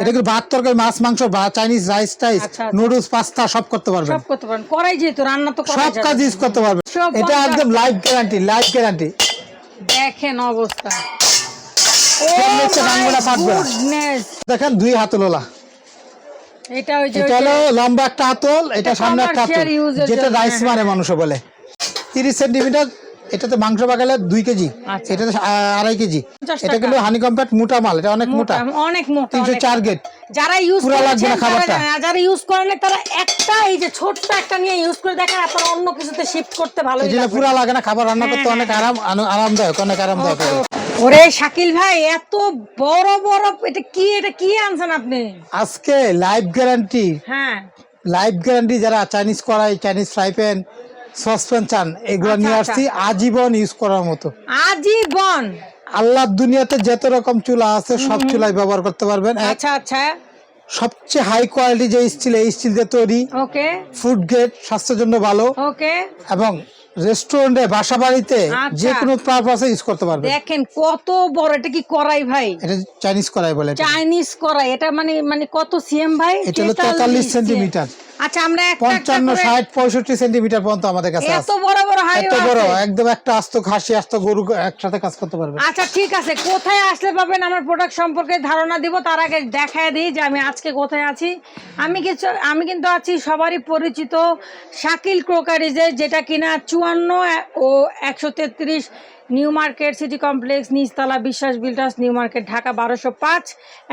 এটা কিন্তু ভাত তরকারি মাছ মাংস চাইনিজ রাইস টাইস। নুডলস পাস্তা সব করতে পারবেন। সব করতে পারেন করাই যেহেতু রান্না তো সব কাজ ইউজ করতে পারবেন। এটা একদম লাইফ গ্যারান্টি লাইফ গ্যারান্টি দেখেন অবস্থা। নিচে বাংলা ফাটবে না। goodness! দেখেন দুই হাতলোলা এটা ওই যে এটা হলো লম্বা একটা হাতল এটা সামনে একটা হাতল যেটা রাইস মানে মানুষ বলে। তিরিশ সেন্টিমিটার এটাতে মাংস পাকালে দুই কেজি আচ্ছা। এটাতে আড়াই কেজি। এটা কিন্তু হানি কম্প্যাক্ট মোটা মাল এটা অনেক মোটা। অনেক মোটা তিনশো চার গেট যারা ইউজ পুরা লাগবে না খাবারটা। যারা ইউজ করেন তারা একটা এই যে ছোট্ট একটা নিয়ে ইউজ করে দেখেন আপনারা অন্য কিছুতে শিফট করতে ভালো এটা পুরা লাগে না খাবার রান্না করতে হ্যাঁ, অনেক আরাম আরামদায়ক অনেক আরামদায়ক ওরে শাকিল ভাই এত বড় বড় এটা কি এটা কি আনছেন আপনি? আজকে লাইফ গ্যারান্টি হ্যাঁ। লাইফ গ্যারান্টি যারা চাইনিজ কড়াই চাইনিজ ফ্রাই প্যান সসপ্যান চান এগুলো আচ্ছা, নিয়ে আচ্ছা। আসছি আজীবন ইউজ করার মতো। আজীবন? আল্লাহর দুনিয়াতে যত রকম চুলা আছে সব চুলাই ব্যবহার করতে পারবেন। আচ্ছা আচ্ছা। সবচেয়ে হাই কোয়ালিটি যে স্টিল এই স্টিল দিয়ে তৈরি। ওকে। ফুড গ্রেড স্বাস্থ্যের জন্য ভালো। ওকে। এবং রেস্টুরেন্টে বাসা বাড়িতে আচ্ছা। যে কোনো পারপাসে ইউজ করতে পারবেন। দেখেন কত বড় এটা কি করাই ভাই? এটা চাইনিজ করাই বলে চাইনিজ করাই এটা মানে মানে কত সিএম ভাই? এটা হলো 43 সেন্টিমিটার। আচ্ছা আমরা একটা একটা পঞ্চান্ন করে- ষাট পঁয়ষট্টি সেন্টিমিটার পর্যন্ত আমাদের কাছে এত বড় বড় হাই এত বড় একদম একটা আস্ত খাসি আস্ত গরু একসাথে কাজ করতে পারবে। আচ্ছা ঠিক আছে কোথায় আসলে পাবেন? আমার প্রোডাক্ট সম্পর্কে ধারণা দিব তার আগে দেখায় দিই যে আমি আজকে কোথায় আছি। আমি কিছু আমি কিন্তু আছি সবারই পরিচিত শাকিল ক্রোকারিজে যেটা কিনা চুয়ান্ন ও একশো তেত্রিশ নিউ মার্কেট সিটি কমপ্লেক্স নিচতলা বিশ্বাস বিল্ডার্স নিউ মার্কেট ঢাকা বারোশো পাঁচ।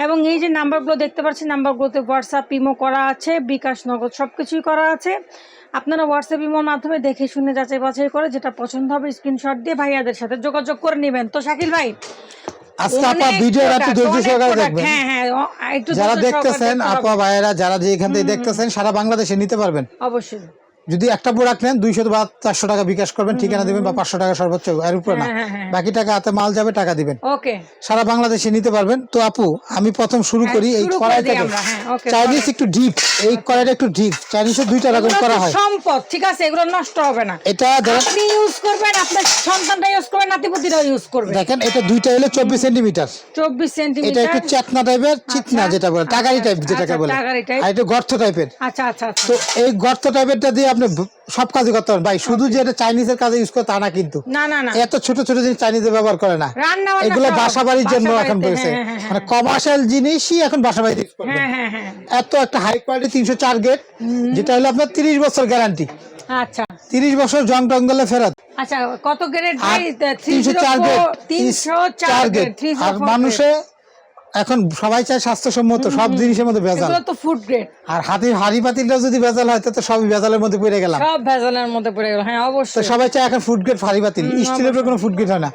এবং এই যে নাম্বারগুলো দেখতে পাচ্ছি নাম্বারগুলোতে হোয়াটসঅ্যাপ ইমো করা আছে বিকাশ নগদ সব কিছুই করা আছে। আপনারা হোয়াটসঅ্যাপ ইমোর মাধ্যমে দেখে শুনে যাচাই বাছাই করে যেটা পছন্দ হবে স্ক্রিনশট দিয়ে ভাইয়াদের সাথে যোগাযোগ করে নেবেন। তো শাকিল ভাই হ্যাঁ হ্যাঁ যারা দেখতেছেন আপা ভাইয়েরা যারা যে এখান থেকে দেখতেছেন সারা বাংলাদেশে নিতে পারবেন। অবশ্যই। যদি একটা প্রোডাক্ট নেন দুইশো বা চারশো টাকা বিকাশ করবেন ঠিকানা দিবেন বা পাঁচশো টাকা সর্বোচ্চ এর উপরে না। হ্যাঁ, হ্যাঁ, হ্যাঁ। বাকি টাকা হাতে মাল যাবে টাকা দিবেন। ওকে। সারা বাংলাদেশে নিতে পারবেন। তো আপু আমি প্রথম শুরু করি এই কড়াইটাকে চাইনিজ একটু ডিপ এই কড়াইটা একটু ডিপ চাইনিজে দুইটা রকম করা হয়। সম্পদ ঠিক আছে? এগুলো নষ্ট হবে না। এটা আপনি ইউজ করবেন আপনার সন্তানরা ইউজ করবেন নাতিপুতিরাও ইউজ করবে। দেখেন এটা দুইটা হলো চব্বিশ সেন্টিমিটার চব্বিশ সেন্টিমিটার এটা একটু চেতনা টাইপের চিতনা যেটা বলে টাকারি টাইপ যেটাকে আচ্ছা, বলে। টাকারি type। আর এটা গর্ত টাইপের আচ্ছা আচ্ছা আচ্ছা। তো এই গর্ত টাইপেরটা দিয়ে আপনি সব কাজে করতে পারেন। ভাই শুধু যে এটা চাইনিজের কাজে ইউজ করে তা না কিন্তু। না না না। এত ছোট ছোট জিনিস চাইনিজে ব্যবহার করে না। এগুলো সব, বাসা বাড়ির জন্য এখন বলছে। হ্যাঁ, হ্যাঁ, হ্যাঁ, মানে কমার্শিয়াল জিনিসই এখন বাসা বাড়িতে use করবে। হ্যাঁ হ্যাঁ হ্যাঁ। এত একটা হাই কোয়ালিটি তিনশো চার গেট যেটা হলো আপনার তিরিশ বছর গ্যারান্টি আচ্ছা। তিরিশ বছর জং টং গেলে ফেরত। আচ্ছা কত গ্রেড ভাই তিনশো চার গেট গ্রেড আর মানুষে এখন সবাই চায় স্বাস্থ্যসম্মত সব জিনিসের মধ্যে ভেজাল। তো ফুড গ্রেড আর হাতি হাড়ি পাতিলটা যদি ভেজাল হয় তো সবই ভেজালের মধ্যে পড়ে গেলাম। সব ভেজালের মধ্যে পড়ে গেল হ্যাঁ অবশ্যই। সবাই চায় এখন ফুড গ্রেড হাড়ি পাতিল। স্টিলের উপরে কোনো ফুড গ্রেড হয় না।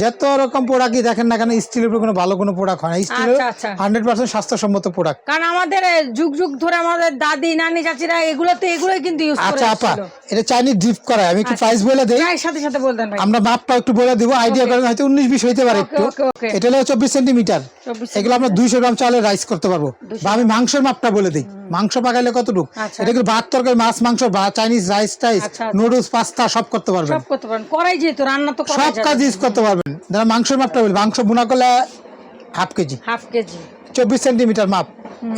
যত রকম প্রোডাক্টই দেখেন না কেন স্টিলের উপরে কোনো ভালো কোনো প্রোডাক্ট হয় না। আচ্ছা, আচ্ছা। হান্ড্রেড পার্সেন্ট স্বাস্থ্যসম্মত প্রোডাক্ট কারণ আমাদের যুগ যুগ ধরে আমাদের দাদি নানি চাচিরা এগুলো তো এগুলোই কিন্তু ইউজ করে আচ্ছা আপা। এটা চাইনিজ ড্রিপ করা আমি একটু প্রাইস বলে দেই। সাথে সাথে বলতেন ভাই। আমরা মাপটা একটু বলে দিব। আইডিয়া করেন হয়তো উনিশ বিশ হইতে পারে একটু। এটা হলো চব্বিশ সেন্টিমিটার এগুলো আমরা দুইশো গ্রাম চালে রাইস করতে পারব। বা আমি মাংসের মাপটা বলে দিই। মাংস পাকাইলে কতটুকু? আচ্ছা। এটা কিন্তু ভাত তরকারি মাছ মাংস বা চাইনিজ রাইস টাইস আচ্ছা, আচ্ছা। নুডলস পাস্তা সব করতে পারবেন। সব করতে পারেন করাই যেহেতু রান্না তো করা সব কাজ ইউজ করতে পারবেন। যারা মাংসের মাপটা বলি মাংস বুনা করলে হাফ কেজি। Half kg. চব্বিশ সেন্টিমিটার মাপ।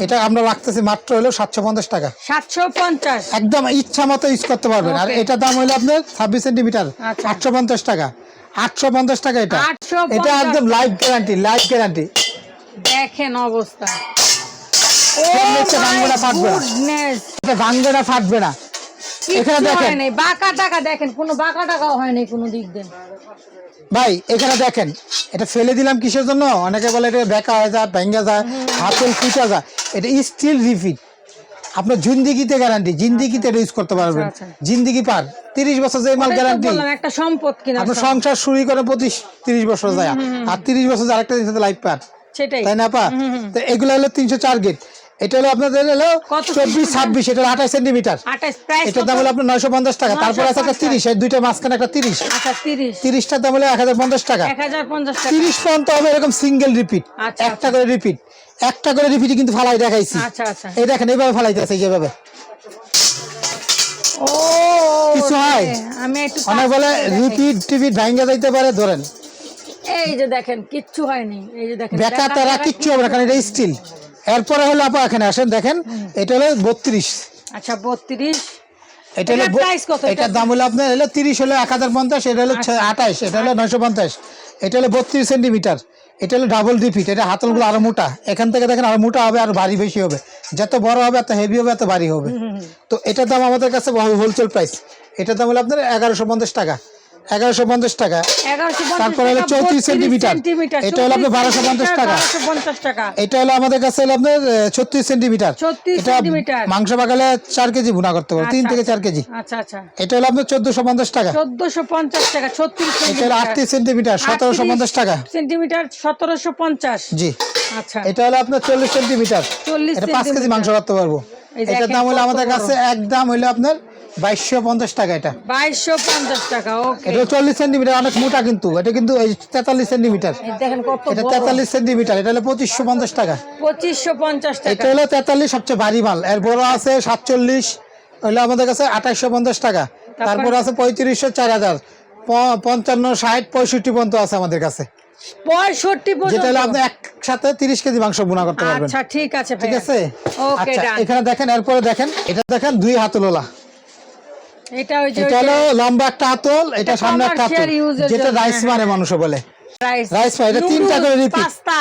এটা আমরা রাখতেছি মাত্র হলো সাতশো পঞ্চাশ টাকা। সাতশো পঞ্চাশ। একদম ইচ্ছা মতো ইউজ করতে পারবেন। আর. এটা দাম হলো আপনার ছাব্বিশ সেন্টিমিটার আচ্ছা। আটশো পঞ্চাশ টাকা। আটশো পঞ্চাশ টাকা এটা। 850 এটা একদম লাইফ গ্যারান্টি লাইফ গ্যারান্টি দেখেন অবস্থা। নিচে ভাঙবে না, ফাটবে না। এটা ভাঙবে না ফাটবে না। এখানে দেখেন। বাঁকা টাকা দেখেন কোনো বাঁকা টাকাও হয়নি কোনো দিক দিয়ে। ভাই এখানে দেখেন এটা ফেলে দিলাম কিসের জন্য? অনেকে বলে এটা বেকা হয়ে যায় ভেঙ্গা যায় হাতেল ফুটা যায়। এটা স্টিল রিফিট আপনার জিন্দিগিতে গ্যারান্টি জিন্দিগিতে এটা ইউজ করতে পারবেন। আচ্ছা, জিন্দিগি পার। তিরিশ বছর যে মাল গ্যারান্টি একটা সম্পদ কিনা আপনার সংসার শুরু করে পঁচিশ তিরিশ বছর যায়। আর তিরিশ বছর আরেকটা জিনিস লাইফ পার। সেটাই। তাই না পা তো এগুলো হলো তিনশো চার গেট এটা হলো আপনাদের হলো চব্বিশ ছাব্বিশ এটা হলো আঠাশ সেন্টিমিটার এটার দাম হলো আপনার নয়শো পঞ্চাশ টাকা তারপর আছে একটা তিরিশ এই দুইটা মাঝখানে একটা তিরিশ। আচ্ছা তিরিশটার দাম হলো এক হাজার পঞ্চাশ টাকা। তিরিশ পর্যন্ত হবে এরকম সিঙ্গেল রিপিট আচ্ছা, একটা করে রিপিট একটা করে রিপিট কিন্তু ফালাই দেখাইছি। আচ্ছা আচ্ছা। এই দেখেন এইভাবে ফালাইতে আছে যেভাবে কিছু হয়? অনেক বলে রিপিট টিপিট ভাঙ্গা যাইতে পারে ধরেন। এই যে দেখেন কিচ্ছু হয়নি। এই যে দেখেন বেকা তারা কিচ্ছু হবে না কারণ এটা স্টিল এরপরে হলো আপা এখানে আসেন দেখেন এটা হলো বত্রিশ। আচ্ছা বত্রিশ। এটা হলো এটার ব- price কত? এটার দাম হলো আপনার হলো তিরিশ হলো এক হাজার পঞ্চাশ এটা হলো। আঠাশ এটা হলো নয়শো পঞ্চাশ। এটা হলো বত্রিশ সেন্টিমিটার। এটা হলো ডাবল এটা হাতলগুলো আরও মোটা। এখান থেকে দেখেন আরও মোটা হবে আর ভারী বেশি হবে। যত বড় হবে এত হেভি হবে এত ভারী হবে। তো এটার দাম আমাদের কাছে হোলসেল প্রাইস এটার দাম হলো আপনার এগারোশো পঞ্চাশ টাকা। এগারোশো পঞ্চাশ টাকা। এগারোশো হলো 34 সেন্টিমিটার। এটা হলো আপনার বারোশো পঞ্চাশ টাকা। এটা হলো আমাদের কাছে হলো আপনার ছত্রিশ সেন্টিমিটার এটা মাংস পাকালে চার কেজি ভুনা করতে পারব তিন আচ্ছা, থেকে চার কেজি। আচ্ছা আচ্ছা। এটা হলো আপনার চোদ্দশো পঞ্চাশ টাকা। চোদ্দশো পঞ্চাশ টাকা ছত্রিশ এটা হলো আটত্রিশ সেন্টিমিটার সতেরোশো পঞ্চাশ টাকা। সেন্টিমিটার সতেরোশো পঞ্চাশ। জি। আচ্ছা। এটা হলো আপনার চল্লিশ সেন্টিমিটার চল্লিশ পাঁচ কেজি মাংস করতে পারব। এটার দাম হলো আমাদের। কাছে একদম হলো আপনার বাইশশো পঞ্চাশ টাকা এটা। বাইশশো পঞ্চাশ টাকা ওকে এটা চল্লিশ সেন্টিমিটার অনেক মোটা কিন্তু। এটা কিন্তু এই তেতাল্লিশ সেন্টিমিটার। দেখেন কত এটা তেতাল্লিশ সেন্টিমিটার এটা হলো পঁচিশশো পঞ্চাশ টাকা। পঁচিশশো পঞ্চাশ এটা হলো তেতাল্লিশ সবচেয়ে ভারী মাল। এর বড় আছে সাতচল্লিশ হলো আমাদের কাছে আঠাশশো পঞ্চাশ টাকা। তারপর? আছে পঁয়ত্রিশশো চার হাজার। পঞ্চান্ন ষাট পঁয়ষট্টি পর্যন্ত আছে আমাদের কাছে। পঁয়ষট্টি যেটা পর্যন্ত হলো আপনি একসাথে তিরিশ কেজি মাংস বোনা করতে পারবেন। আচ্ছা ঠিক আছে ঠিক আছে? আচ্ছা এখানে দেখেন এরপরে দেখেন। এটা দেখেন দুই হাতলোলা। এটা ওই যে এটা হলো লম্বা একটা আতল এটা সামনে একটা আতল। যেটা রাইস মানে মানুষ বলে। রাইস। রাইস এটা তিনটা করে রিপিট পাস্তা।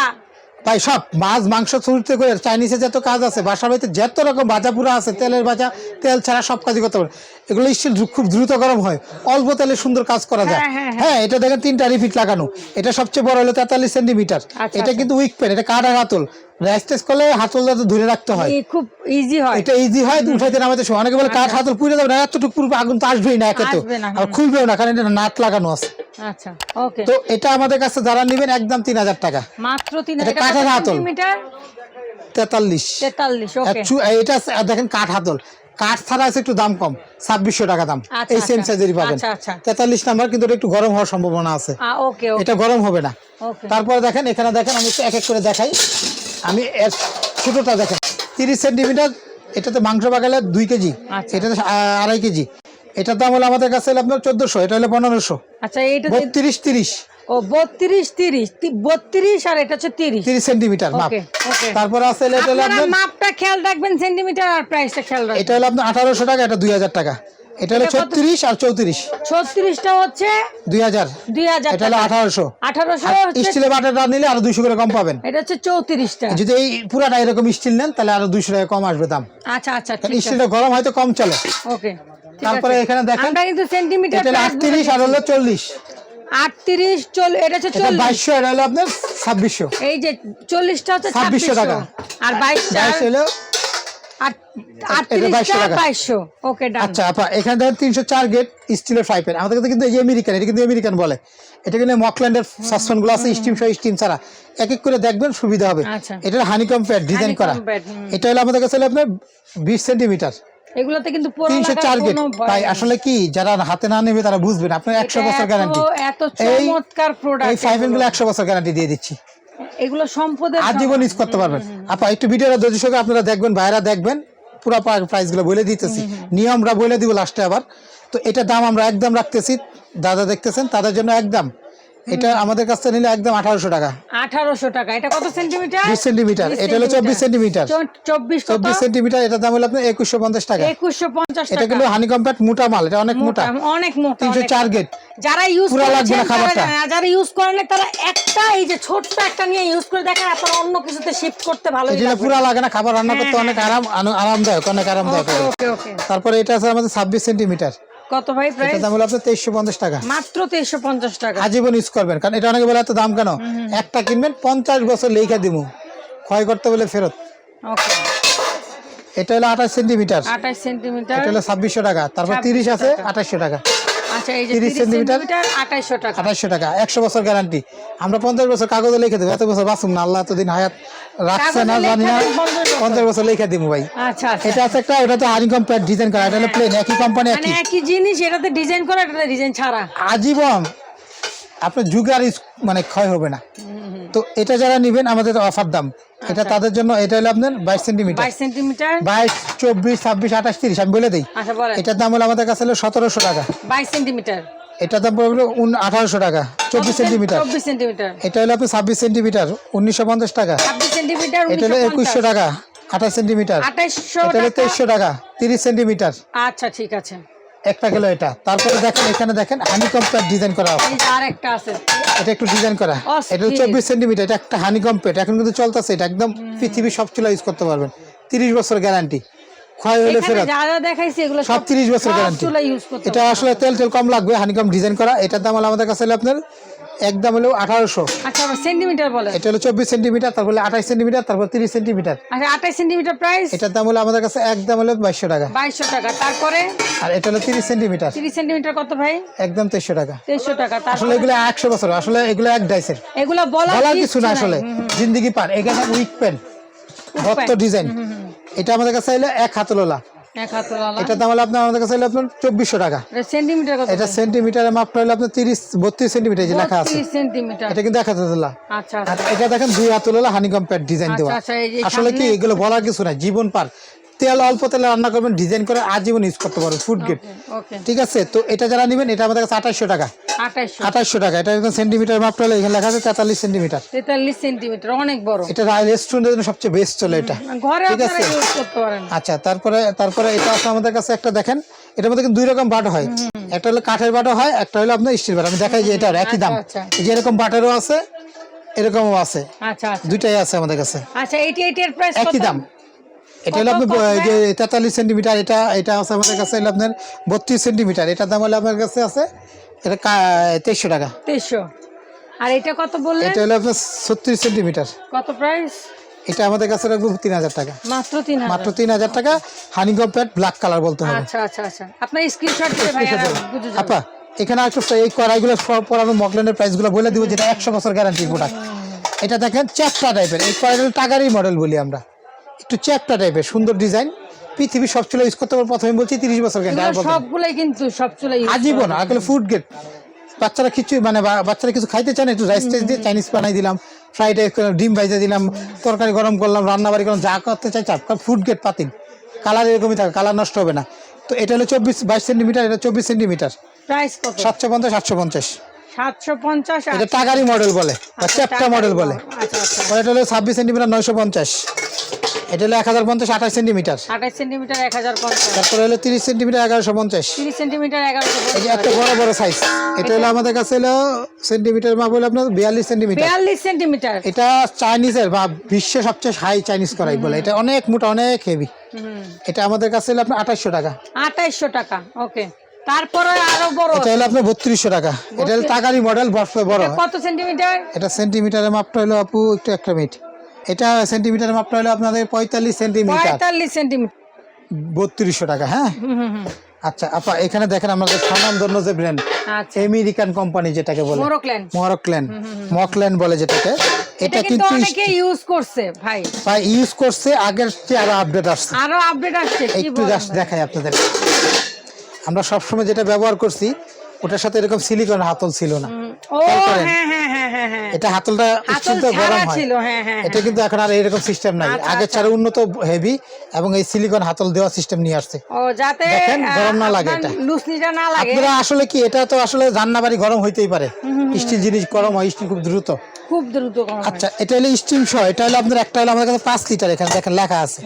ভাই সব মাছ মাংস ছুটতে করে চাইনিজে যত কাজ আছে বাসার বাড়িতে যত রকম ভাজা পুরা আছে তেলের ভাজা তেল ছাড়া সব কাজই করতে পারে এগুলো স্টিল খুব দ্রুত গরম হয়। অল্প তেলে সুন্দর কাজ করা যায়। হ্যাঁ, হ্যাঁ, হ্যাঁ। এটা দেখেন তিনটা রিপিট লাগানো। এটা সবচেয়ে বড় হলো তেতাল্লিশ সেন্টিমিটার আচ্ছা, এটা কিন্তু উইক পেন এটা কাঠ আর হাতল। রাইস টেস্ট করলে হাতল যাতে ধরে রাখতে হয়। খুব ইজি হয়। এটা ইজি হয় উঠাইতে নামাইতে সময় অনেকে বলে কাঠ হাতল পুড়ে যাবে না এতটুকু পুরো আগুন তো আসবেই না একে তো। আর খুলবেও না কারণ এটা নাট লাগানো আছে। আচ্ছা ওকে তো এটা আমাদের কাছে যারা নেবেন একদম তিন হাজার টাকা। মাত্র তিন এটা কাঠের হাতল। সেন্টিমিটার? তেতাল্লিশ। তেতাল্লিশ ওকে এটা দেখেন কাঠ হাতল। কাঠ ছাড়া আছে একটু দাম কম ছাব্বিশশো টাকা দাম। আচ্ছা, এই সেম আচ্ছা। সাইজেরই পাবেন। আচ্ছা, আচ্ছা। তেতাল্লিশ নাম্বার কিন্তু একটু গরম হওয়ার সম্ভাবনা আছে। এটা গরম হবে না। ওকে তারপরে দেখেন এখানে দেখেন আমি একটু এক এক করে দেখাই। আমি এর ছোটটা দেখেন। তিরিশ সেন্টিমিটার এটাতে মাংস পাকালে দুই কেজি। আচ্ছা। এটাতে আড়াই কেজি। এটার দাম হলো আমাদের কাছে আপনার চোদ্দশো এটা হলো পনেরোশো। আচ্ছা এইটা বত্রিশ তিরিশ। ও বত্রিশ তিরিশ বত্রিশ আর এটা হচ্ছে তিরিশ। তিরিশ সেন্টিমিটার মাপ। ওকে আছে এটা হলো আপনার মাপটা খেয়াল রাখবেন সেন্টিমিটার আর প্রাইসটা খেয়াল রাখবেন। এটা হলো আপনার আঠারোশো টাকা এটা দুই হাজার টাকা। এটা হলো ছত্রিশ আর চৌত্রিশ। ছত্রিশটা হচ্ছে দুই হাজার। দুই হাজার এটা হলো আঠারোশো। আঠারোশো স্টিলের বাটারটা নিলে আরও দুইশো করে কম পাবেন। এটা হচ্ছে চৌত্রিশটা। যদি এই পুরাটা এরকম স্টিল নেন তাহলে আরও দুইশো টাকা কম আসবে দাম। আচ্ছা আচ্ছা স্টিলটা গরম হয়তো কম চলে। ওকে। তারপরে এখানে দেখেন আমরা কিন্তু সেন্টিমিটার এটা হলো আটত্রিশ আর হলো চল্লিশ। আটত্রিশ চল এটা হচ্ছে চল্লিশ। বাইশশো এটা হলো আপনার ছাব্বিশশো। এই যে চল্লিশটা হচ্ছে 2600 ছাব্বিশশো। টাকা। আর বাইশটা বাইশ হলো আর এটা আটত্রিশটা 2200 ওকে ডান আচ্ছা আপা এখানে দেখেন তিনশো চার গেট স্টিলের ফ্রাই আমাদের কাছে কিন্তু এই যে আমেরিকান এটা কিন্তু আমেরিকান বলে। এটা কিন্তু মকল্যান্ডের সাসপেনগুলো আছে স্টিম সহ স্টিম ছাড়া। এক এক করে দেখবেন সুবিধা হবে। এটা হানিকম প্যাড ডিজাইন করা। এটা হলো আমাদের কাছে আপনার বিশ সেন্টিমিটার এগুলোতে কিন্তু তিনশো চার গেট তাই আসলে কি যারা হাতে না নেবে তারা বুঝবেন আপনার একশো বছর গ্যারান্টি এত চমৎকার প্রোডাক্ট এই ফাইভগুলো একশো বছর গ্যারান্টি দিয়ে দিচ্ছি। এগুলো সম্পদের আজীবন ইউজ করতে পারবেন। আপা একটু ভিডিওটা ধৈর্য সঙ্গে আপনারা দেখবেন ভাইরা দেখবেন পুরো প্রাইসগুলো বলে দিতেছি। নিয়মরা বলে দিব লাস্টে আবার। তো এটা দাম আমরা একদম রাখতেছি। দাদা দেখতেছেন তাদের জন্য একদম। এটা আমাদের কাছ থেকে নিলে একদম আঠারোশো টাকা। আঠারোশো টাকা। এটা কত সেন্টিমিটার? বিশ সেন্টিমিটার। এটা হলো চব্বিশ সেন্টিমিটার। চব্বিশ কত? চব্বিশ সেন্টিমিটার এটার দাম হলো আপনার একুশশো পঞ্চাশ টাকা। একুশশো পঞ্চাশ এটা কিন্তু হানি কম্প্যাক্ট মোটা মাল এটা অনেক মোটা। অনেক মোটা তিনশো অনেক চার মোটা। গেট যারা ইউজ পুরা লাগবে না খাবারটা। যারা ইউজ করেন না, তারা একটা এই যে ছোট্ট একটা নিয়ে ইউজ করে দেখেন আপনারা অন্য কিছুতে শিফট করতে ভালো এটা পুরা লাগে না খাবার রান্না করতে অনেক আরাম আরামদায়ক অনেক আরামদায়ক। ওকে ওকে। তারপরে এটা আছে আমাদের ছাব্বিশ সেন্টিমিটার। কত ভাই প্রাইস এটার দাম হলো আপনার তেইশশো পঞ্চাশ টাকা। মাত্র তেইশশো পঞ্চাশ টাকা। আজীবন ইউজ করবেন কারণ এটা অনেকে বলে এত দাম কেন? একটা কিনবেন পঞ্চাশ বছর লেখা দিব ক্ষয় করতে বলে ফেরত। ওকে এটা হলো আঠাশ সেন্টিমিটার আঠাশ সেন্টিমিটার এটা হলো ছাব্বিশশো টাকা। তারপর তিরিশ আছে আঠাশশো টাকা। আচ্ছা এই যে 30 তিরিশ সেন্টিমিটার, সেন্টিমিটার টাকা। আঠাশশো টাকা একশো বছর গ্যারান্টি আমরা পঞ্চাশ বছর কাগজে লিখে দেবো এত বছর বাঁচুম না আল্লাহ এতদিন হায়াত রাখছে না জানি না। লেখা দেন 50 বছর। পঞ্চাশ বছর লিখে দিব ভাই। আচ্ছা আচ্ছা। এটা আছে একটা ওটা তো প্যাড ডিজাইন করা এটা হলো প্লেন একই কোম্পানি একই। একই জিনিস এটাতে ডিজাইন করা এটাতে ডিজাইন ছাড়া। আজীবন আপনার যুগে আর মানে ক্ষয় হবে না। তো এটা যারা নেবেন আমাদের অফার দাম। এটা তাদের জন্য এটা হলো আপনার বাইশ সেন্টিমিটার বাইশ সেন্টিমিটার বাইশ চব্বিশ ছাব্বিশ আঠাশ তিরিশ আমি বলে দিই। আচ্ছা এটার দাম হলো আমাদের কাছে হলো সতেরোশো টাকা। বাইশ সেন্টিমিটার এটা দাম পড়বে আঠারোশো টাকা চব্বিশ সেন্টিমিটার চব্বিশ সেন্টিমিটার এটা হলো আপনার ছাব্বিশ সেন্টিমিটার উনিশশো পঞ্চাশ টাকা। ছাব্বিশ সেন্টিমিটার এটা হলো একুশশো টাকা আঠাশ সেন্টিমিটার এটা হলো তেইশশো টাকা তিরিশ সেন্টিমিটার আচ্ছা ঠিক আছে। একটা গেল এটা। তারপরে দেখেন এখানে দেখেন হানি কম্পেট ডিজাইন করা আছে। আর একটা আছে। এটা একটু ডিজাইন করা। এটা চব্বিশ সেন্টিমিটার এটা একটা হানি কম্পেট এখন কিন্তু চলতেছে এটা একদম পৃথিবীর সব চুলা ইউজ করতে পারবেন। তিরিশ বছর গ্যারান্টি ক্ষয় হলে ফেরত। দেখাইছি এগুলো সব 30 বছর ইউজ করতে এটা আসলে তেল তেল কম লাগবে হানিকম ডিজাইন করা। এটার দাম হলো আমাদের কাছে হলো আপনার একদম হলো আঠারোশো। আচ্ছা সেন্টিমিটার বলে এটা হলো চব্বিশ সেন্টিমিটার তারপরে আঠাশ সেন্টিমিটার তারপর তিরিশ সেন্টিমিটার আচ্ছা সেন্টিমিটার প্রাইস এটার দাম হলো আমাদের কাছে একদম হলো বাইশশো টাকা। বাইশশো টাকা। তারপরে? আর এটা হলো তিরিশ সেন্টিমিটার তিরিশ সেন্টিমিটার কত ভাই? একদম তেইশশো টাকা। তেইশশো টাকা। আসলে এগুলো একশো বছর আসলে এগুলো এক ডাইসের এগুলো বলার বলার কিছু না আসলে। জিন্দিগি পার। এখানে উইক পেন ভত্ত ডিজাইন এটা আমাদের কাছে এলো এক হাতলোলা এক হাত লালা। দাম হলো আপনার আমাদের কাছে হলো আপনার চব্বিশশো টাকা। এটা সেন্টিমিটার এটা সেন্টিমিটারের মাপটা হলো আপনার তিরিশ বত্রিশ সেন্টিমিটার যে লেখা আছে। এটা কিন্তু এক হাতলোলা আচ্ছা এটা দেখেন দুই হানিকম প্যাড ডিজাইন দেওয়া। আচ্ছা, এই যে আসলে কি এগুলো বলার কিছু না জীবন পার। তেল অল্প তেলে রান্না করবেন ডিজাইন করে আজীবন ইউজ করতে পারবেন ফুড ওকে ঠিক আছে? তো এটা যারা নেবেন এটা আমাদের কাছে আঠাশশো টাকা। আঠাশশো টাকা। এটা একদম সেন্টিমিটার মাপটা হলো এখানে লেখা আছে তেতাল্লিশ সেন্টিমিটার তেতাল্লিশ সেন্টিমিটার অনেক বড়। এটা রেস্টুরেন্টের জন্য সবচেয়ে বেস্ট চলে এটা। ঠিক আছে। আচ্ছা তারপরে তারপরে এটা আছে আমাদের কাছে একটা দেখেন এটার মধ্যে দুই রকম বাট হয়। একটা হলো কাঠের বাটো হয় একটা হলো আপনার স্টিল বাটো আমি দেখাই যে এটা একই দাম। আচ্ছা, এই যে এরকম বাটেরও আছে এরকমও আছে। আচ্ছা আচ্ছা। দুইটাই আছে আমাদের কাছে। আচ্ছা এইটির প্রাইস কত একই দাম। এটা হলো আপনার যে তেতাল্লিশ সেন্টিমিটার এটা এটা আছে আমাদের কাছে হলো আপনার বত্রিশ সেন্টিমিটার। এটার দাম হলো আপনার কাছে আছে এটা তেইশশো টাকা। তেইশশো। আর এটা কত বললেন? এটা হলো আপনার ছত্রিশ সেন্টিমিটার। কত প্রাইস এটা আমাদের কাছে রাখব তিন হাজার টাকা। মাত্র তিন হাজার। মাত্র তিন হাজার টাকা। হানিকম প্যাড ব্ল্যাক কালার বলতে হবে। আচ্ছা আচ্ছা আচ্ছা। আপনার স্ক্রিনশট দিয়ে ভাই আর আপা এখানে একটু এই কড়াইগুলো পরানো মকলেনের প্রাইসগুলো বলে দিব যেটা একশো বছর গ্যারান্টি প্রোডাক্ট এটা দেখেন চ্যাপটা টাইপের এই কড়াইগুলো টাকারই মডেল বলি আমরা। একটু চ্যাপটা টাইপের সুন্দর ডিজাইন পৃথিবীর সব চুলা ইউজ করতে পারব প্রথমে বলছি তিরিশ বছর গ্যারান্টি আর এগুলো বলতে না। সবগুলাই কিন্তু সব চলে আজীবন আসলে ফুড গেট বাচ্চারা কিছু মানে বাচ্চারা কিছু খাইতে চায় না একটু রাইস টাইস দিয়ে চাইনিজ বানাই দিলাম ফ্রাইড রাইস করলাম ডিম ভাইজে দিলাম তরকারি গরম করলাম রান্না বাড়ি করলাম যা করতে চাই চাপ। ফুড গেট পাতিল। কালার এরকমই থাকে কালার নষ্ট হবে না। তো এটা হলো চব্বিশ বাইশ সেন্টিমিটার এটা চব্বিশ সেন্টিমিটার প্রাইস সাতশো পঞ্চাশ সাতশো পঞ্চাশ। সাতশো পঞ্চাশ এটা টাকারি মডেল বলে বা চ্যাপটা মডেল বলে। আচ্ছা আচ্ছা। আর এটা হলো ছাব্বিশ সেন্টিমিটার নয়শো পঞ্চাশ। এটা হলো এক হাজার পঞ্চাশ আঠাশ সেন্টিমিটার। আঠাশ সেন্টিমিটার এক হাজার পঞ্চাশ। তারপরে হলো তিরিশ সেন্টিমিটার এগারোশো পঞ্চাশ। তিরিশ সেন্টিমিটার এগারোশো এই যে একটা বড় বড় সাইজ এটা হলো আমাদের কাছে হলো সেন্টিমিটার মাপ হলো আপনার বিয়াল্লিশ সেন্টিমিটার। বিয়াল্লিশ সেন্টিমিটার। এটা চাইনিজের বা বিশ্বের সবচেয়ে হাই চাইনিজ করাই বলে। এটা অনেক মোটা অনেক হেভি এটা আমাদের কাছে হলো আপনার আঠাশশো টাকা। আঠাইশশো টাকা ওকে তারপরে আরও বড় এটা হলো আপনার বত্রিশশো টাকা। এটা হলো টাকারি মডেল বড় বড়। কত সেন্টিমিটার? এটা সেন্টিমিটারের মাপটা হলো আপু একটু একটা মিনিট। এটা সেন্টিমিটারের মাপটা হলো আপনাদের পঁয়তাল্লিশ সেন্টিমিটার। পঁয়তাল্লিশ সেন্টিমিটার। বত্রিশশো টাকা হ্যাঁ? আচ্ছা আপা এখানে দেখেন আমাদের স্বনামধন্য যে ব্র্যান্ড আমেরিকান কোম্পানি যেটাকে বলে। মোরোক্ল্যান্ড মরকল্যান্ড মকল্যান্ড বলে যেটাকে। এটা কিন্তু কিন্তু অনেকে ইউজ করছে ভাই। ভাই ইউজ করছে আগের চেয়ে আরও আপডেট আসছে। আরও আপডেট আসছে একটু জাস্ট দেখাই আপনাদের। আমরা সবসময় যেটা ব্যবহার করছি ওটার সাথে এরকম সিলিকন হাতল ছিল না। হ্যাঁ হ্যাঁ হ্যাঁ এটা হাতলটা হাতল স্টিল তো ছাড়া গরম হয় ছিল এটা কিন্তু এখন আর এরকম সিস্টেম নাই। আচ্ছা, আচ্ছা। ছাড়া উন্নত হেভি এবং এই সিলিকন হাতল দেওয়া সিস্টেম নিয়ে আসছে। ও যাতে দেখেন, গরম না লাগে এটা। লুসনিটা না লাগে। আপনারা আসলে কি এটা তো আসলে রান্নাবাড়ি গরম হইতেই পারে। স্টিল জিনিস গরম হয় স্টিল খুব দ্রুত। খুব দ্রুত গরম আচ্ছা এটা হলো স্টিম শো এটা হলো আপনার একটা হলো আমাদের কাছে পাঁচ লিটার এখানে দেখেন লেখা আছে।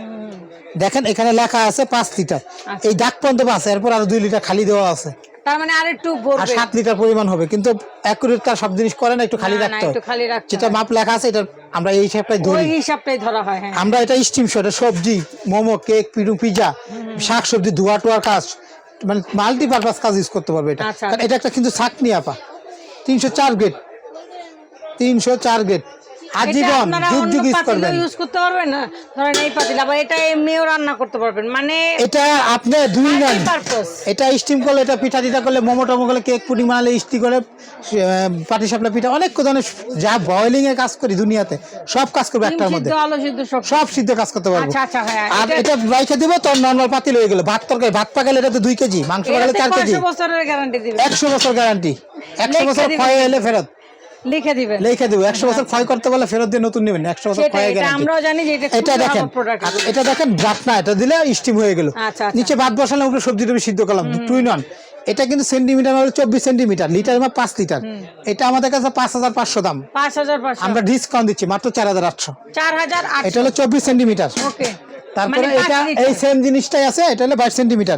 দেখেন এখানে লেখা আছে পাঁচ লিটার আচ্ছা। এই দাগ পর্যন্ত আছে এরপর আরও দুই লিটার খালি দেওয়া আছে। তার মানে আর একটু আর সাত লিটার পরিমাণ হবে কিন্তু অ্যাকুরেট তার সব জিনিস করে না একটু খালি রাখতে একটু খালি রাখতে যেটা মাপ লেখা আছে এটা আমরা এই হিসাবটাই ওই হিসাবটাই ধরা হয় হ্যাঁ। আমরা এটা স্টিম শো এটা সবজি মোমো কেক পিরু পিজা শাক সবজি ধোয়া টোয়ার কাজ মানে মাল্টিপারপাস কাজ ইউজ করতে পারবে এটা। আচ্ছা। এটা একটা কিন্তু ছাকনি আপা। তিনশো চার গ্রেড তিনশো চার গ্রেড আজীবন যুগ যুগ ইউজ করবেন। ইউজ করতে পারবেন না? ধরেন এই পাতিল আবার এটা এমনিও রান্না করতে পারবেন। মানে এটা আপনি দুই এটা স্টিম করলে এটা পিঠা টিঠা করলে মোমো টোমো করলে কেক পুডিং বানালে স্টি করে পাটি সাপলা পিঠা অনেক ধরনের যা বয়লিং এ কাজ করি দুনিয়াতে সব কাজ করবে একটার মধ্যে। সব সিদ্ধ কাজ করতে পারব। আচ্ছা আচ্ছা হ্যাঁ আর এটা রাইখে দিব তোর নর্মাল পাতিল হয়ে গেল। ভাত তরকারি ভাত পাকালে এটা তো দুই কেজি মাংস পাকালে চার কেজি। বছরের গ্যারান্টি একশো বছর গ্যারান্টি একশো বছর। ক্ষয় এলে ফেরত। লিখে দিবেন। লিখে দেবো। একশো বছর ক্ষয় করতে বলে ফেরত দিয়ে নতুন নেবেন। একশো বছর ক্ষয় এটা আমরাও জানি যে এটা এটা দেখেন এটা দেখেন এটা দিলে স্টিম হয়ে গেল। আচ্ছা আচ্ছা। নিচে ভাত বসালাম উপরে সিদ্ধ করলাম টুইন অন এটা কিন্তু সেন্টিমিটার হলো চব্বিশ সেন্টিমিটার লিটার মাপ পাঁচ লিটার এটা আমাদের কাছে পাঁচ হাজার পাঁচশো দাম। পাঁচ হাজার পাঁচশো। আমরা ডিসকাউন্ট দিচ্ছি মাত্র চার হাজার আটশো। চার হাজার এটা হলো চব্বিশ সেন্টিমিটার তারপরে মানে এটা এই সেম জিনিসটাই আছে এটা হলো বাইশ সেন্টিমিটার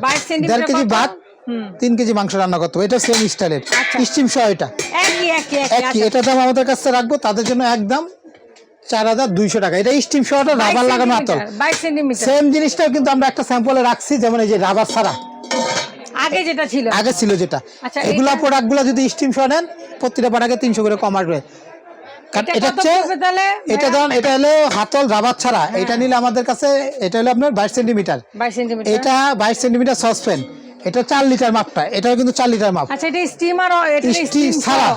দেড় কেজি? ভাত। তিন কেজি মাংস রান্না করতে হবে। এটা সেম স্টাইলের আচ্ছা। স্টিম সহ এটা। একই একই এটা দাম আমাদের কাছে রাখব। তাদের জন্য একদম চার হাজার দুইশো টাকা। এটা স্টিম সহটা রাবার লাগানো আতল সেম জিনিসটাও কিন্তু আমরা একটা স্যাম্পলে রাখছি। যেমন এই যে রাবার ছাড়া। আগে যেটা ছিল। আগে ছিল যেটা। আচ্ছা, এগুলা এটা- প্রোডাক্টগুলো যদি স্টিম সহ নেন প্রতিটা প্রোডাক্টে তিনশো করে কম আসবে। এটা হচ্ছে এটা ধরুন এটা হলো হাতল রাবার ছাড়া। হ্যাঁ। এটা নিলে আমাদের কাছে এটা হলো আপনার বাইশ সেন্টিমিটার বাইশ সেন্টিমিটার এটা বাইশ সেন্টিমিটার সসপেন এটা চার লিটার মাপটা এটাও কিন্তু চার লিটার মাপ। আচ্ছা এটা স্টিমার এটা স্টিম ছাড়া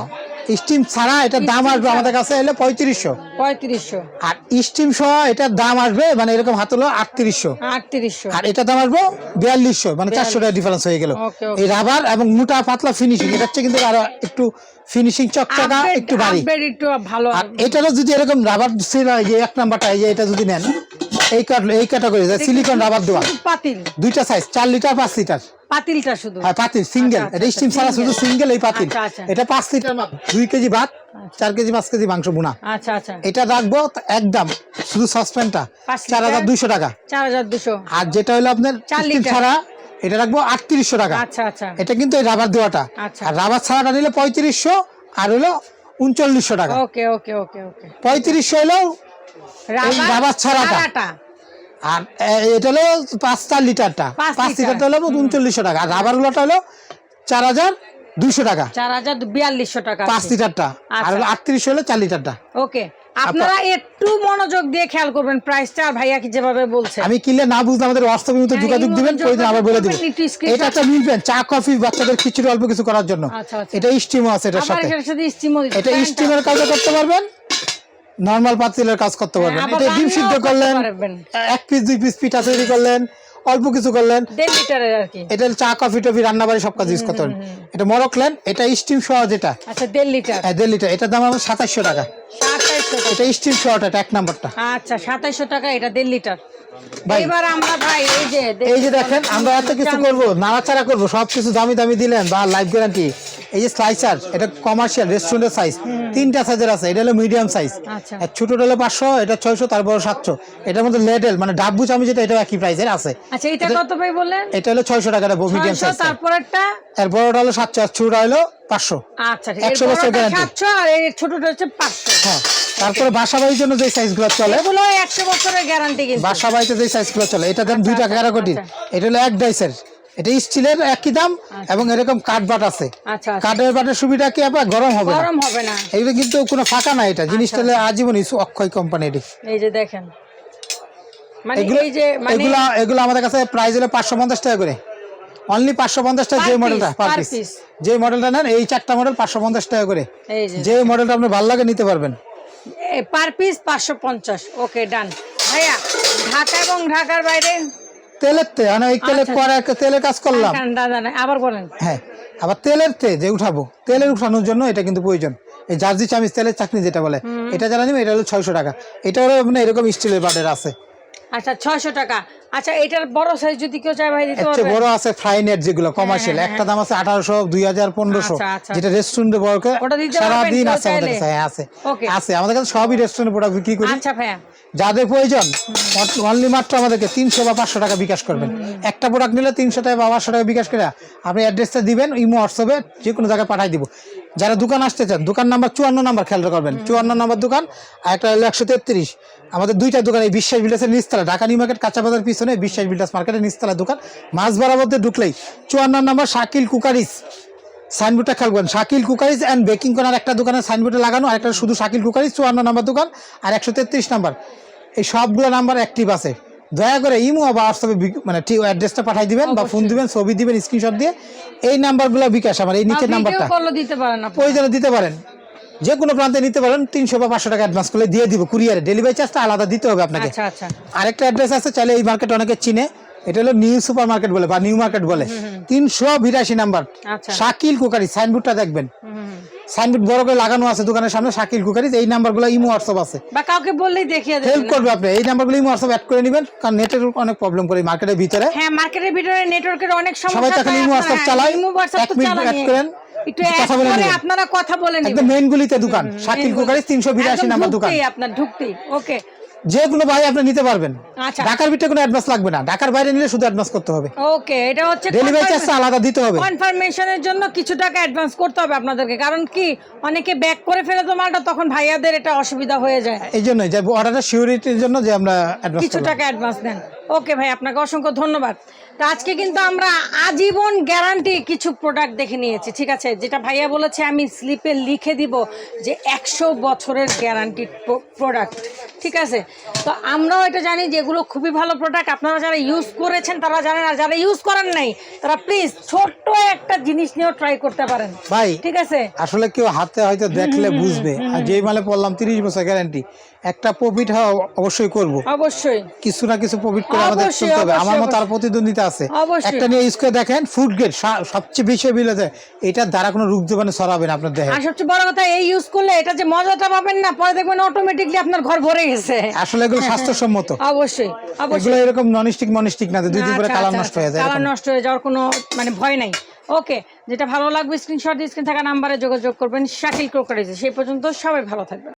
স্টিম ছাড়া এটার দাম আসবে আমাদের কাছে হলো পঁয়ত্রিশশো। পঁয়ত্রিশশো। আর স্টিম সহ এটার দাম আসবে মানে এরকম হাত হলো আটত্রিশশো। আটত্রিশশো। আর এটা দাম আসবে বিয়াল্লিশশো মানে চারশো টাকা ডিফারেন্স হয়ে গেল. এই রাবার এবং মোটা পাতলা ফিনিশিং এটা হচ্ছে কিন্তু আরও একটু ফিনিশিং চকচকা একটু ভারী। একটু ভালো আর এটারও যদি এরকম রাবার যে এক নাম্বারটা এই যে এটা যদি নেন এই এই ক্যাটাগরি সিলিকন রাবার দেওয়া। পাতিল। দুইটা সাইজ চার লিটার পাঁচ লিটার পাতিলটা শুধু। হ্যাঁ পাতিল সিঙ্গেল। আচ্ছা, এটা আচ্ছা, স্টিম ছাড়া শুধু সিঙ্গেল। এই পাতিল। আচ্ছা, আচ্ছা। এটা পাঁচ লিটার মাপ। দুই কেজি ভাত চার কেজি পাঁচ কেজি মাংস বোনা আচ্ছা আচ্ছা। এটা রাখব একদম শুধু সসপ্যানটা। চার হাজার? দুইশো টাকা। চার হাজার দুশো আর যেটা হলো আপনার চার লিটার। ছাড়া এটা রাখব আটত্রিশশো টাকা। আচ্ছা আচ্ছা। এটা কিন্তু এই রাবার দেওয়াটা। আচ্ছা। আর রাবার ছাড়াটা নিলে পঁয়ত্রিশশো আর হলো উনচল্লিশশো টাকা। ওকে ওকে ওকে ওকে। পঁয়ত্রিশশো হলো রাবার ছাড়াটা। আর এটা হলো পাঁচ চার লিটারটা। পাঁচ লিটারটা হলো উনচল্লিশশো টাকা। আর রাবার গুলোটা হলো চার হাজার দুইশো টাকা। চার হাজার বিয়াল্লিশশো টাকা পাঁচ লিটারটা। আর আচ্ছা। হলো আটত্রিশশো হলো চার লিটারটা। ওকে। আপনারা একটু মনোযোগ দিয়ে খেয়াল করবেন প্রাইসটা আর ভাইয়া কি যেভাবে বলছে। আমি কিনলে না বুঝলে আমাদের হোয়াটসঅ্যাপের মতো হ্যাঁ, যোগাযোগ দিবেন প্রয়োজন আবার বলে দিবেন একটু এটা একটা চা কফি বাচ্চাদের খিচুড়ি অল্প কিছু করার জন্য। আচ্ছা, আচ্ছা। এটা স্টিমও আছে এটার সাথে। এটা স্টিমের কাজও করতে পারবেন। নর্মাল পাতিলের কাজ করতে পারবেন। হ্যাঁ, এটা ডিম সিদ্ধ করলেন এক পিস দুই পিস পিঠা তৈরি করলেন অল্প কিছু করলেন। এটা চা কফি টফি রান্না বাড়ি সব কাজ ইউজ করতে পারেন এটা মরকলেন এটা স্টিম সহ যেটা। আচ্ছা দেড় লিটার। হ্যাঁ, দেড় লিটার। এটার দাম আমার সাতাশশো টাকা। এটা স্টিম সহটা এটা এক নাম্বারটা। আচ্ছা সাতাইশশো টাকা এটা দেড় লিটার। এবার আমরা ভাই এই যে এই যে দেখেন আমরা এত কিছু করব নাড়াচাড়া করব সব কিছু দামি দামি দিলেন বা লাইফ গ্যারান্টি এই যে স্লাইসার এটা কমার্শিয়াল রেস্টুরেন্টের সাইজ তিনটা সাইজের আছে এটা হলো মিডিয়াম সাইজ আচ্ছা। ছোটটা হলো পাঁচশো এটা ছয়শো তারপর সাতশো। এটার মধ্যে লেডেল মানে ডাব্বু চামি যেটা এটা একই প্রাইসের আছে। আচ্ছা এটা কত ভাই বললেন? এটা হলো ছয়শো টাকা মিডিয়াম সাইজ তারপরেরটা? এর বড়টা হলো সাতশো আর ছোটটা হলো পাঁচশো। আচ্ছা ঠিক একশো বছর। সাতশো আর এই ছোটটা হচ্ছে পাঁচশো। হ্যাঁ তারপরে বাসা বাড়ির জন্য যে সাইজগুলো চলে এগুলো একশো বছরের গ্যারান্টি কিন্তু। বাসা বাড়িতে যে সাইজগুলো চলে এটা দেন দুই টাকা কারা কোটি। এটা হলো এক ডাইসের এটা স্টিলের একই দাম এবং এরকম কাঠ বাট আছে। আচ্ছা আচ্ছা। কাঠের বাটের সুবিধা কি আপনার গরম হবে গরম হবে না। এইগুলো কিন্তু কোনো ফাঁকা না এটা। জিনিসটা আজীবন অক্ষয় এই যে দেখেন। মানে এই যে মানে এগুলো এগুলো আমাদের কাছে প্রাইস হলো পাঁচশো পঞ্চাশ টাকা করে। অনলি পাঁচশো পঞ্চাশ টাকা যে মডেলটা পার পিস। যে মডেলটা নেন এই চারটা মডেল পাঁচশো পঞ্চাশ টাকা করে। যে মডেলটা ভালো লাগে নিতে পারবেন। পার পিস পাঁচশো পঞ্চাশ। ওকে ডান ভাইয়া ঢাকা এবং ঢাকার বাইরে তেলের তে মানে ওই তেলে করার তেলের কাজ করলাম। জানে আবার বলেন হ্যাঁ আবার তেলের তে যে উঠাবো তেলের উঠানোর জন্য এটা কিন্তু প্রয়োজন। এই জার্জি চামিচ তেলের চাকনি যেটা বলে এটা যারা নিবে এটা হলো ছয়শো টাকা। এটা হলো মানে এরকম স্টিলের বাটের আছে। আচ্ছা ছয়শো টাকা। আচ্ছা এটার বড় সাইজ যদি কেউ চায় ভাই দিতে পারবে? বড় আছে নেট যেগুলো কমার্শিয়াল একটা দাম আছে আঠারোশো দুই হাজার পনেরোশো। আচ্ছা, আচ্ছা। যেটা রেস্টুরেন্টে বড় করে সারাদিন কেউ আছে আমাদের কাছে। হ্যাঁ আছে। আছে আমাদের কাছে সবই রেস্টুরেন্ট প্রোডাক্ট বিক্রি করি। আচ্ছা ভাইয়া। যাদের প্রয়োজন অনলি মাত্র আমাদেরকে তিনশো বা পাঁচশো টাকা বিকাশ করবেন। একটা প্রোডাক্ট নিলে তিনশো টাকা বা পাঁচশো টাকা বিকাশ করে আপনি অ্যাড্রেসটা দিবেন ইমো হোয়াটসঅ্যাপে যে কোনো জায়গায় পাঠাই দিব। যারা দোকান আসতে চান দোকান নাম্বার চুয়ান্ন নাম্বার খেয়াল করবেন। চুয়ান্ন নাম্বার দোকান আর একটা হলো একশো তেত্রিশ। আমাদের দুইটা দোকান এই বিশ্বাস বিল্ডাসের নিচতলা ঢাকা নিউ মার্কেট কাঁচা বাজার পিছনে বিশ্বাস বিল্ডাস মার্কেটের নিচতলা দোকান। মাছ বরাবর দিয়ে ঢুকলেই চুয়ান্ন নাম্বার শাকিল কুকারিস। সাইনবোর্ডটা খেয়াল করেন শাকিল কুকারিজ অ্যান্ড বেকিং করার একটা দোকানের সাইনবোর্ডে লাগানো আর একটা শুধু শাকিল কুকারিজ চুয়ান্ন নাম্বার দোকান আর একশো তেত্রিশ নাম্বার। এই সবগুলো নাম্বার অ্যাক্টিভ আছে। দয়া করে ইমো বা হোয়াটসঅ্যাপে মানে ঠিক অ্যাড্রেসটা পাঠাই দিবেন বা ফোন দিবেন ছবি দিবেন স্ক্রিনশট দিয়ে। এই নাম্বারগুলো বিকাশ আমার এই নিচের নাম্বারটা দিতে পারেন আপনি প্রয়োজনে দিতে পারেন। যে কোনো প্রান্তে নিতে পারেন তিনশো বা পাঁচশো টাকা অ্যাডভান্স করলে দিয়ে দিব কুরিয়ারে ডেলিভারি চার্জটা আলাদা দিতে হবে আপনাকে। আচ্ছা আচ্ছা। আরেকটা অ্যাড্রেস আছে চাইলে এই মার্কেট অনেকে চিনে। এটা হলো নিউ সুপার মার্কেট বলে বা নিউ মার্কেট বলে। তিনশো বিরাশি নাম্বার আচ্ছা। শাকিল কুকারি সাইনবোর্ডটা দেখবেন। সাইনবোর্ড বড় করে লাগানো আছে দোকানের সামনে শাকিল কুকারিজ এই নাম্বারগুলো ইমো হোয়াটসঅ্যাপ আছে। বা কাউকে বললেই দেখিয়ে হেল্প করবে আপনি। এই নাম্বারগুলো ইমো হোয়াটসঅ্যাপ অ্যাড করে নেবেন কারণ নেটের অনেক প্রবলেম করে মার্কেটের ভিতরে। হ্যাঁ মার্কেটের ভিতরে নেটওয়ার্কের অনেক সমস্যা তো এখন তাই ইমো WhatsApp চালায়, ইমো এক তো চালানি। add করেন, একটু কথা বলে নেবেন। আপনারা কথা বলে একদম মেইন গুলিতে দোকান শাকিল কুকারিজ তিনশো বিরাশি একদম নাম্বার দোকান। আপনার ঢুকতেই ওকে। যে কোনো ভাই আপনি নিতে পারবেন। আচ্ছা। ঢাকার ভিতরে কোনো অ্যাডভান্স লাগবে না। ঢাকার বাইরে নিলে শুধু অ্যাডভান্স করতে হবে। ওকে এটা হচ্ছে ডেলিভারি চার্জটা আলাদা দিতে হবে। কনফার্মেশনের জন্য কিছু টাকা অ্যাডভান্স করতে হবে আপনাদেরকে। কারণ কি? অনেকে ব্যাক করে ফেলে তো মালটা তখন ভাইয়াদের এটা অসুবিধা হয়ে যায়। এই জন্যই যে অর্ডারটা সিউরিটির জন্য যে আমরা অ্যাডভান্স কিছু টাকা অ্যাডভান্স দেন। ওকে ভাই আপনাকে অসংখ্য ধন্যবাদ। তো আজকে কিন্তু আমরা আজীবন গ্যারান্টি কিছু প্রোডাক্ট দেখে নিয়েছি ঠিক আছে? যেটা ভাইয়া বলেছে আমি স্লিপে লিখে দিব যে একশো বছরের গ্যারান্টি প্রোডাক্ট ঠিক আছে? তো আমরাও এটা জানি যে এগুলো খুবই ভালো প্রোডাক্ট আপনারা যারা ইউজ করেছেন তারা জানেন আর যারা ইউজ করেন নাই তারা প্লিজ ছোট্ট একটা জিনিস নিয়েও ট্রাই করতে পারেন ভাই ঠিক আছে? আসলে কেউ হাতে হয়তো দেখলে বুঝবে। আর যেই মালে পড়লাম তিরিশ বছর গ্যারান্টি একটা প্রফিট হওয়া অবশ্যই করব। অবশ্যই। কিছু না কিছু প্রফিট করে আমাদের চলতে হবে। আমার মতো আর প্রতিদ্বন্দ্বিতা আছে। একটা নিয়ে ইউজ করে দেখেন ফুড গ্রেড সবচেয়ে বেশি বিল আছে। এটার দ্বারা কোনো রোগ জীবাণু ছড়াবে না আপনার দেহে। আর সবচেয়ে বড় কথা এই ইউজ করলে এটা যে মজাটা পাবেন না পরে দেখবেন অটোমেটিকলি আপনার ঘর ভরে গেছে। আসলে এগুলো স্বাস্থ্যসম্মত। অবশ্যই অবশ্যই। এগুলো এরকম ননস্টিক মনস্টিক না দুই দিন পরে আচ্ছা, কালার আচ্ছা, নষ্ট হয়ে যায় কালার নষ্ট হয়ে যাওয়ার কোনো মানে ভয় নাই। ওকে যেটা ভালো লাগবে স্ক্রিনশট দিয়ে স্ক্রিন থাকা নাম্বারে যোগাযোগ করবেন শাকিল ক্রোকারিজে সেই পর্যন্ত সবাই ভালো থাকবেন।